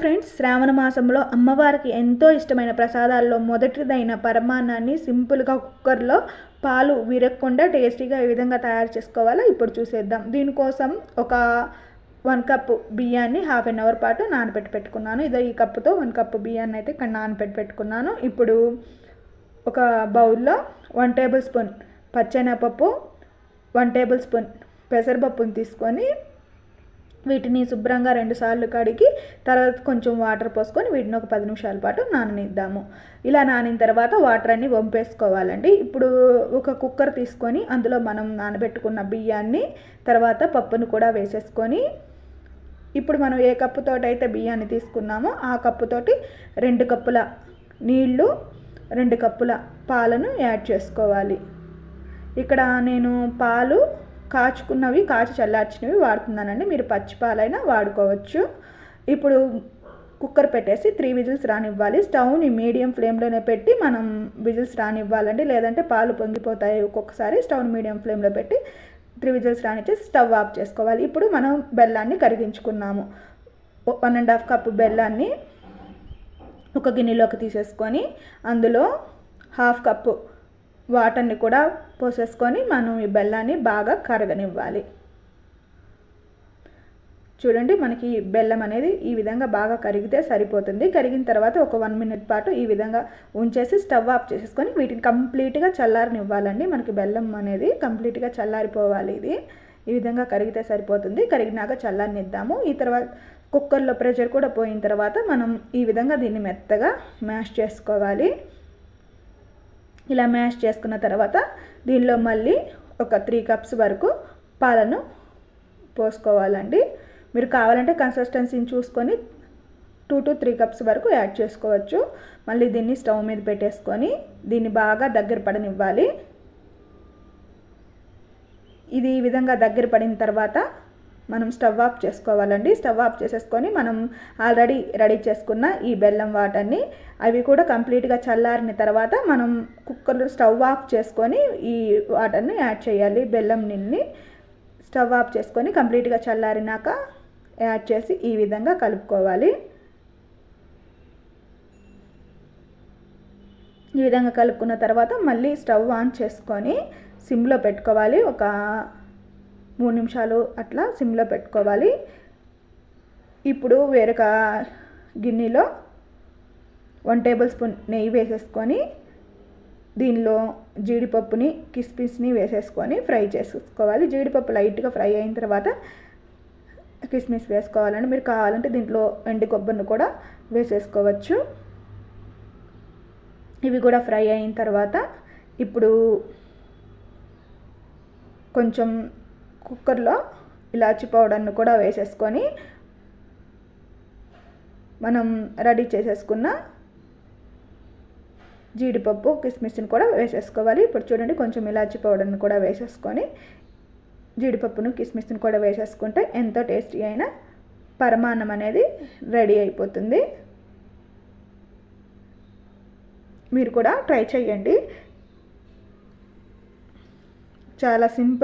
Friends శ్రావణ మాసంలో అమ్మవారికి ఎంతో ఇష్టమైన ప్రసాదాల్లో మొదటిదైన పరమాన్నాన్ని సింపుల్గా కుక్కర్లో పాలు విరగకుండా టేస్టీగా ఏ విధంగా తయారు చేసుకోవాలో ఇప్పుడు చూసేద్దాం. దీనికోసం ఒక వన్ కప్ బియ్యాన్ని హాఫ్ అన్ అవర్ పాటు నానబెట్టి పెట్టుకున్నాను. ఇదో ఈ కప్పుతో వన్ కప్ బియ్యాన్ని అయితే ఇక్కడ నానబెట్టి పెట్టుకున్నాను. ఇప్పుడు ఒక బౌల్లో వన్ టేబుల్ స్పూన్ పచ్చెనపప్పు వన్ టేబుల్ స్పూన్ పెసరపప్పుని తీసుకొని వీటిని శుభ్రంగా రెండుసార్లు కడిగి తర్వాత కొంచెం వాటర్ పోసుకొని వీటిని ఒక పది నిమిషాల పాటు నాననిద్దాము. ఇలా నానిన తర్వాత వాటర్ అన్ని వంపేసుకోవాలండి. ఇప్పుడు ఒక కుక్కర్ తీసుకొని అందులో మనం నానబెట్టుకున్న బియ్యాన్ని తర్వాత పప్పును కూడా వేసేసుకొని ఇప్పుడు మనం ఏ కప్పుతోటి అయితే బియ్యాన్ని తీసుకున్నామో ఆ కప్పుతోటి రెండు కప్పుల నీళ్ళు రెండు కప్పుల పాలను యాడ్ చేసుకోవాలి. ఇక్కడ నేను పాలు కాచుకున్నవి కాచి చల్లార్చినవి వాడుతున్నానండి. మీరు పచ్చి పాలైనా వాడుకోవచ్చు. ఇప్పుడు కుక్కర్ పెట్టేసి త్రీ విజిల్స్ రానివ్వాలి. స్టవ్ని మీడియం ఫ్లేమ్లోనే పెట్టి మనం విజిల్స్ రానివ్వాలండి. లేదంటే పాలు పొంగిపోతాయి ఒక్కొక్కసారి స్టవ్ని మీడియం ఫ్లేమ్లో పెట్టి త్రీ విజిల్స్ రానిచ్చి స్టవ్ ఆఫ్ చేసుకోవాలి. ఇప్పుడు మనం బెల్లాన్ని కరిగించుకున్నాము. వన్ అండ్ హాఫ్ కప్ బెల్లాన్ని ఒక గిన్నెలోకి తీసేసుకొని అందులో హాఫ్ కప్పు వాటర్ని కూడా పోసేసుకొని మనం ఈ బెల్లాన్ని బాగా కరగనివ్వాలి. చూడండి మనకి బెల్లం అనేది ఈ విధంగా బాగా కరిగితే సరిపోతుంది. కరిగిన తర్వాత ఒక వన్ మినిట్ పాటు ఈ విధంగా ఉంచేసి స్టవ్ ఆఫ్ చేసేసుకొని వీటిని కంప్లీట్గా చల్లారనివ్వాలండి. మనకి బెల్లం అనేది కంప్లీట్గా చల్లారిపోవాలి ఇది. ఈ విధంగా కరిగితే సరిపోతుంది. కరిగినాక చల్లారనిద్దాము. ఈ తర్వాత కుక్కర్లో ప్రెషర్ కూడా పోయిన తర్వాత మనం ఈ విధంగా దీన్ని మెత్తగా మ్యాష్ చేసుకోవాలి. ఇలా మ్యాష్ చేసుకున్న తర్వాత దీనిలో మళ్ళీ ఒక త్రీ కప్స్ వరకు పాలను పోసుకోవాలండి. మీరు కావాలంటే కన్సిస్టెన్సీని చూసుకొని టూ టు త్రీ కప్స్ వరకు యాడ్ చేసుకోవచ్చు. మళ్ళీ దీన్ని స్టవ్ మీద పెట్టేసుకొని దీన్ని బాగా దగ్గర పడనివ్వాలి. ఇది ఈ విధంగా దగ్గర పడిన తర్వాత మనం స్టవ్ ఆఫ్ చేసుకోవాలండి. స్టవ్ ఆఫ్ చేసేసుకొని మనం ఆల్రెడీ రెడీ చేసుకున్న ఈ బెల్లం వాటర్ని అవి కూడా కంప్లీట్గా చల్లారిన తర్వాత మనం కుక్కర్లో స్టవ్ ఆఫ్ చేసుకొని ఈ వాటర్ని యాడ్ చేయాలి. బెల్లం నిన్ని స్టవ్ ఆఫ్ చేసుకొని కంప్లీట్గా చల్లారినాక యాడ్ చేసి ఈ విధంగా కలుపుకోవాలి. ఈ విధంగా కలుపుకున్న తర్వాత మళ్ళీ స్టవ్ ఆన్ చేసుకొని సిమ్లో పెట్టుకోవాలి. ఒక మూడు నిమిషాలు అట్లా సిమ్లో పెట్టుకోవాలి. ఇప్పుడు వేరొక గిన్నెలో వన్ టేబుల్ స్పూన్ నెయ్యి వేసేసుకొని దీనిలో జీడిపప్పుని కిస్మిస్ని వేసేసుకొని ఫ్రై చేసుకోవాలి. జీడిపప్పు లైట్గా ఫ్రై అయిన తర్వాత కిస్మిస్ వేసుకోవాలండి. మీరు కావాలంటే దీంట్లో ఎండు కొబ్బరిని కూడా వేసేసుకోవచ్చు. ఇవి కూడా ఫ్రై అయిన తర్వాత ఇప్పుడు కొంచెం కుక్కర్లో ఇలాచి పౌడర్ను కూడా వేసేసుకొని మనం రెడీ చేసేసుకున్న జీడిపప్పు కిస్మిస్ని కూడా వేసేసుకోవాలి. ఇప్పుడు చూడండి కొంచెం ఇలాచి పౌడర్ని కూడా వేసేసుకొని జీడిపప్పును కిస్మిస్ని కూడా వేసేసుకుంటే ఎంతో టేస్టీ అయిన పరమాన్నం అనేది రెడీ అయిపోతుంది. మీరు కూడా ట్రై చేయండి. చాలా సింపుల్